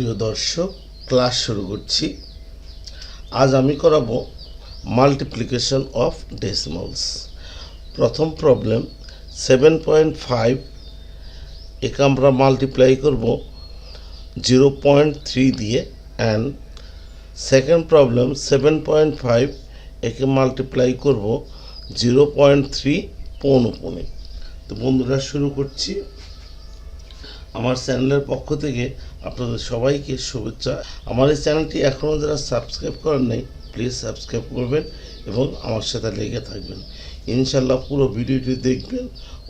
প্রিয় দর্শক, ক্লাস শুরু করছি। আজ আমি করাবো মাল্টিপ্লিকেশন অফ ডেসিমালস প্রথম প্রবলেম সেভেন পয়েন্ট ফাইভ একে আমরা মাল্টিপ্লাই করব জিরো পয়েন্ট থ্রি দিয়ে and second problem seven point five একে মাল্টিপ্লাই করব জিরো পয়েন্ট থ্রি পৌনপনে। তো বন্ধুরা, শুরু করছি। আমার চ্যানেলের পক্ষ থেকে আপনাদের সবাইকে শুভেচ্ছা। আমার এই চ্যানেলটি এখনও যারা সাবস্ক্রাইব করেন নাই, প্লিজ সাবস্ক্রাইব করবেন এবং আমার সাথে লেগে থাকবেন। ইনশাল্লাহ পুরো ভিডিওটি দেখবেন,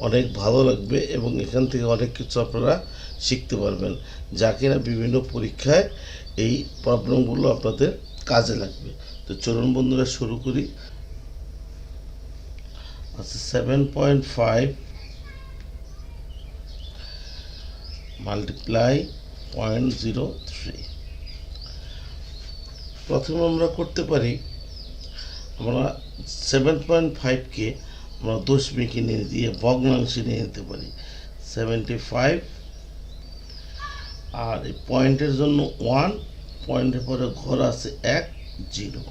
অনেক ভালো লাগবে এবং এখান থেকে অনেক কিছু আপনারা শিখতে পারবেন, যা কিনা বিভিন্ন পরীক্ষায় এই প্রবলেমগুলো আপনাদের কাজে লাগবে। তো চলুন বন্ধুরা শুরু করি। আচ্ছা seven point five multiply point zero three প্রথমে আমরা করতে পারি, আমরা সেভেন পয়েন্ট ফাইভকে আমরা দশমিকে নিয়ে দিয়ে ভগ্নাংশে নিয়ে নিতে পারি। সেভেন্টি ফাইভ আর এই পয়েন্টের জন্য ওয়ান পয়েন্টের পরে ঘর আছে এক জিরো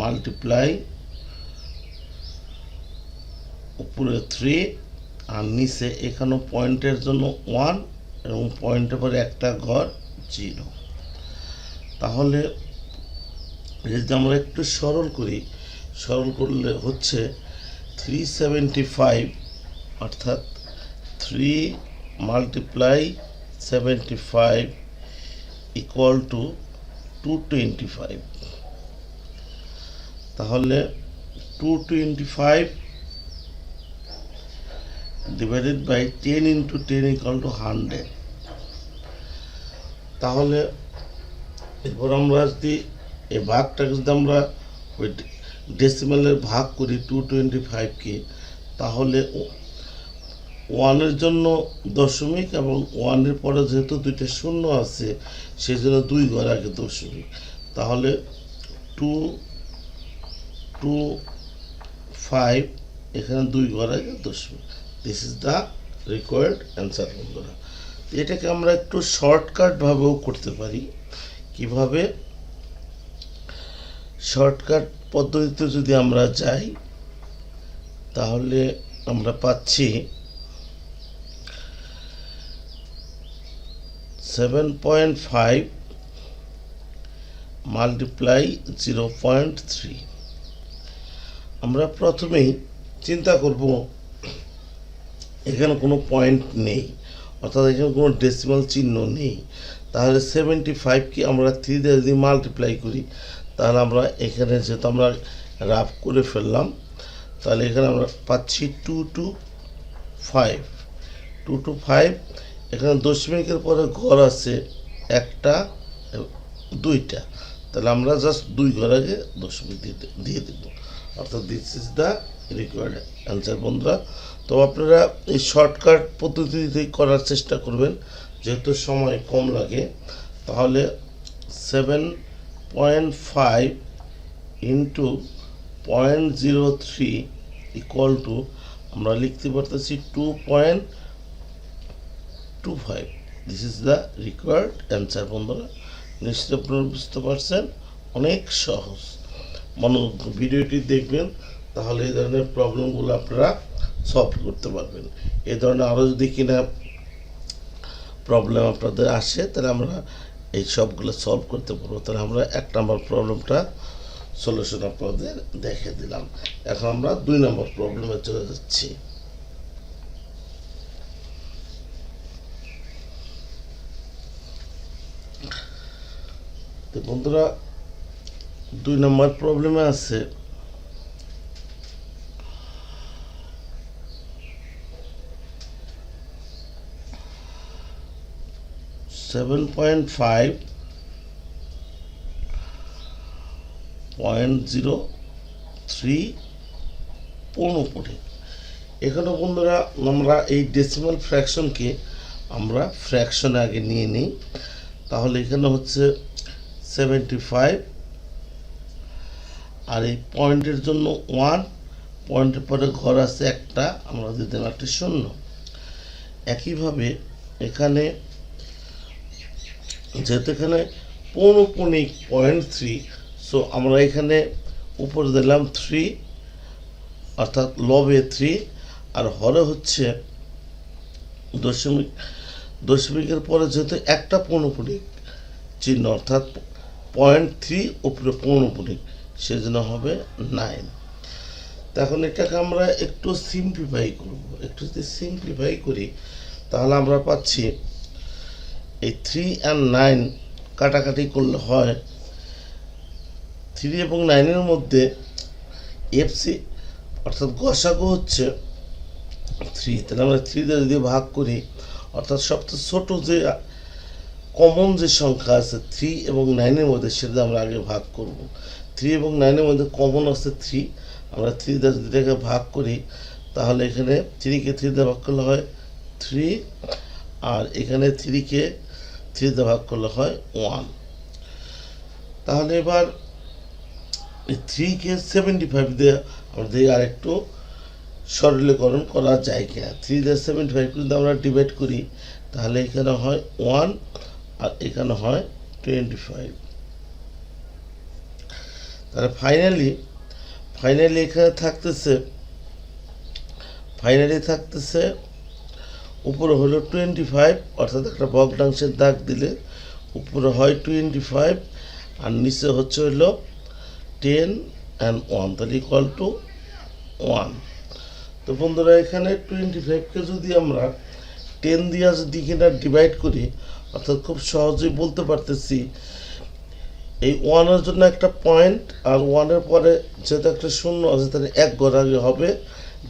মাল্টিপ্লাই উপরে থ্রি আর নিচে এখানেও পয়েন্টের জন্য ওয়ান এবং পয়েন্টের পরে একটা ঘর জিরো তাহলে যদি আমরা একটু সরল করি, সরল করলে হচ্ছে থ্রি সেভেন্টি ফাইভ অর্থাৎ three multiply seventy five equal to two twenty five তাহলে two twenty five divided by ten into ten equal to hundred তাহলে এরপর আমরা যদি এই ভাগটাকে যদি আমরা ওই ডেসিমালের ভাগ করি টু টোয়েন্টি ফাইভকে তাহলে ওয়ানের জন্য দশমিক এবং ওয়ানের পরে যেহেতু দুইটা শূন্য আছে সেই জন্য দুই ঘর আগে দশমিক। তাহলে টু টু ফাইভ এখানে দুই ঘর আগে দশমিক। This is the required answer বন্ধুরা। এটাকে আমরা একটু শর্টকাটভাবেও করতে পারি। কীভাবে? শর্টকাট পদ্ধতিতে যদি আমরা যাই, তাহলে আমরা পাচ্ছি seven point five multiply zero point three আমরা প্রথমেই চিন্তা করব এখানে কোনো পয়েন্ট নেই। অর্থাৎ এখানে কোনো ডেসিমাল চিহ্ন নেই। তাহলে সেভেন্টি ফাইভকে আমরা থ্রি দিয়ে যদি মাল্টিপ্লাই করি, তাহলে আমরা এখানে যেহেতু আমরা রাফ করে ফেললাম, তাহলে এখানে আমরা পাচ্ছি two two five two two five এখানে দশমিকের পরে ঘর আছে একটা, দুইটা। তাহলে আমরা জাস্ট দুই ঘর আগে দশমিক দিয়ে দেবো। অর্থাৎ this is the required answer বন্ধুরা। তো আপনারা এই শর্টকাট পদ্ধতিতেই করার চেষ্টা করবেন। যেহেতু সময় কম লাগে, তাহলে seven point five into point zero three equal to আমরা লিখতে পারতেছি two point two five this is the required answer বন্ধুরা। নিশ্চয় আপনারা বুঝতে পারছেন, অনেক সহজ। মনো ভিডিওটি দেখবেন, তাহলে এই ধরনের প্রবলেমগুলো আপনারা সলভ করতে পারবেন। এ ধরনের আরও যদি কিনা প্রবলেম আপনাদের আসে, তাহলে আমরা এই সবগুলো সলভ করতে পারব। তাহলে আমরা এক নম্বর প্রবলেমটা সলিউশন আপনাদের দেখে দিলাম। এখন আমরা দুই নম্বর প্রবলেমে চলে যাচ্ছি। বন্ধুরা, দুই নম্বর প্রবলেমে আছে। Seven point five point zero three পৌনপড়ে এখানে বন্ধুরা, আমরা এই ডেসিমাল ফ্র্যাকশনকে আমরা ফ্র্যাকশনে আগে নিয়ে নিই। তাহলে এখানে হচ্ছে সেভেন্টি ফাইভ আর এই পয়েন্টের জন্য ওয়ান পয়েন্টের পরে ঘর আছে একটা, আমরা দিতাম একটা শূন্য। একইভাবে এখানে যেহেতু এখানে পৌনপুনিক পয়েন্ট থ্রি সো আমরা এখানে উপরে দিলাম থ্রি অর্থাৎ লবে থ্রি আর হরে হচ্ছে দশমিক, দশমিকের পরে যেহেতু একটা পৌনপুনিক চিহ্ন, অর্থাৎ পয়েন্ট থ্রি উপরে পৌনপুনিক, সেজন্য হবে নাইন তো এখন এটাকে আমরা একটু সিম্পলিফাই করব। একটু যদি সিম্পলিফাই করি, তাহলে আমরা পাচ্ছি এই থ্রি অ্যান্ড নাইন কাটাকাটি করলে হয়। থ্রি এবং নাইনের মধ্যে এফসি অর্থাৎ গসাগু হচ্ছে থ্রি তাহলে আমরা থ্রি দিয়ে যদি ভাগ করি, অর্থাৎ সবচেয়ে ছোট যে কমন যে সংখ্যা আছে থ্রি এবং নাইনের মধ্যে, সেটা আমরা আগে ভাগ করব। থ্রি এবং নাইনের মধ্যে কমন আছে থ্রি আমরা থ্রি যদি এটাকে ভাগ করি, তাহলে এখানে থ্রিকে থ্রি দিয়ে ভাগ করলে হয় থ্রি আর এখানে থ্রিকে থ্রি ভাগ করলে হয় ওয়ান তাহলে এবার থ্রিকে সেভেন্টি ফাইভ দিয়ে আমাদের আরেকটু সরলীকরণ করা যায় কিনা। থ্রি দিয়ে সেভেন্টি ফাইভ যদি আমরা ডিভাইড করি, তাহলে এখানে হয় ওয়ান আর এখানে হয় টোয়েন্টি ফাইভ তাহলে ফাইনালি ফাইনালি এখানে থাকতেছে ফাইনালি থাকতেছে উপরে হলো টোয়েন্টি ফাইভ অর্থাৎ একটা বগডাংশের দাগ দিলে উপরে হয় টোয়েন্টি ফাইভ আর নিচে হচ্ছে হলো টেন অ্যান্ড ওয়ান তাহলে ইকুয়াল টু ওয়ান তো বন্ধুরা, এখানে টোয়েন্টি ফাইভকে যদি আমরা টেন দিয়ে যদি কিনা ডিভাইড করি, অর্থাৎ খুব সহজেই বলতে পারতেছি, এই ওয়ানের জন্য একটা পয়েন্ট আর ওয়ানের পরে যেহেতু একটা শূন্য আছে, তাহলে এক আগে হবে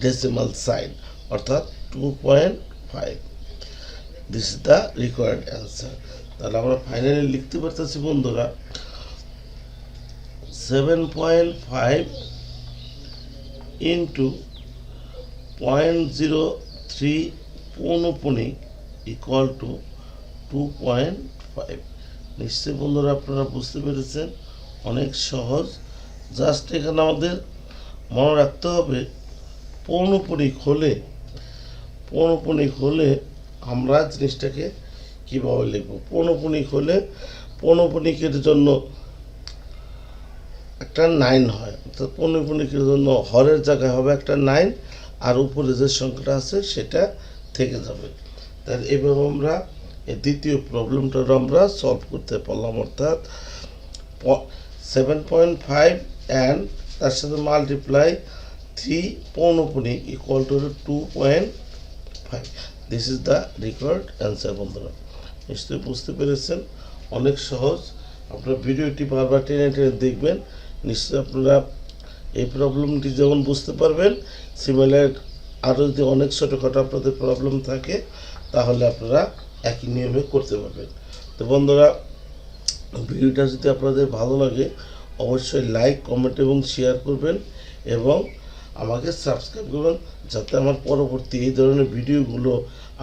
ডেসিমাল সাইন অর্থাৎ two point five this is the required answer তাহলে আমরা ফাইনালি লিখতে পারতেছি, বন্ধুরা seven point five into point zero three পৌনপুনিক equal to two point five নিশ্চয়ই বন্ধুরা আপনারা বুঝতে পেরেছেন, অনেক সহজ। জাস্ট এখানে আমাদের মনে রাখতে হবে, পৌনপুনিক হলে পৌনপুনিক হলে আমরা জিনিসটাকে কীভাবে লিখব? পৌনপুনিক হলে পৌনপুনিকের জন্য একটা নাইন হয়। অর্থাৎ পৌনপুনিকের জন্য হরের জায়গায় হবে একটা নাইন, আর উপরে যে সংখ্যাটা আছে সেটা থেকে যাবে। তাহলে এভাবে আমরা এই দ্বিতীয় প্রবলেমটার আমরা সলভ করতে পারলাম, অর্থাৎ সেভেন পয়েন্ট ফাইভ অ্যান্ড তার সাথে multiply three পৌনপুনিক equal to two point five this is the required answer বন্ধুরা। নিশ্চয়ই বুঝতে পেরেছেন? অনেক সহজ। আপনারা ভিডিওটি বারবার টেনে টেনে দেখবেন। নিশ্চয়ই আপনারা এই প্রবলেমটি যেমন বুঝতে পারবেন সিমিলার আরও যদি অনেক ছোটোখাটো আপনাদের প্রবলেম থাকে, তাহলে আপনারা একই নিয়মে করতে পারবেন। তো বন্ধুরা, ভিডিওটা যদি আপনাদের ভালো লাগে, অবশ্যই লাইক কমেন্ট এবং শেয়ার করবেন এবং আমাকে সাবস্ক্রাইব করবেন যাতে আমার পরবর্তী এই ধরনের ভিডিওগুলো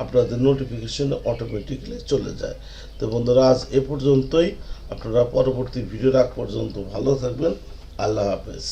আপনাদের নোটিফিকেশনে অটোমেটিকলি চলে যায়। তো বন্ধুরা, আজ এ পর্যন্তই। আপনারা পরবর্তী ভিডিও রাখ পর্যন্ত ভালো থাকবেন। আল্লাহ হাফেজ।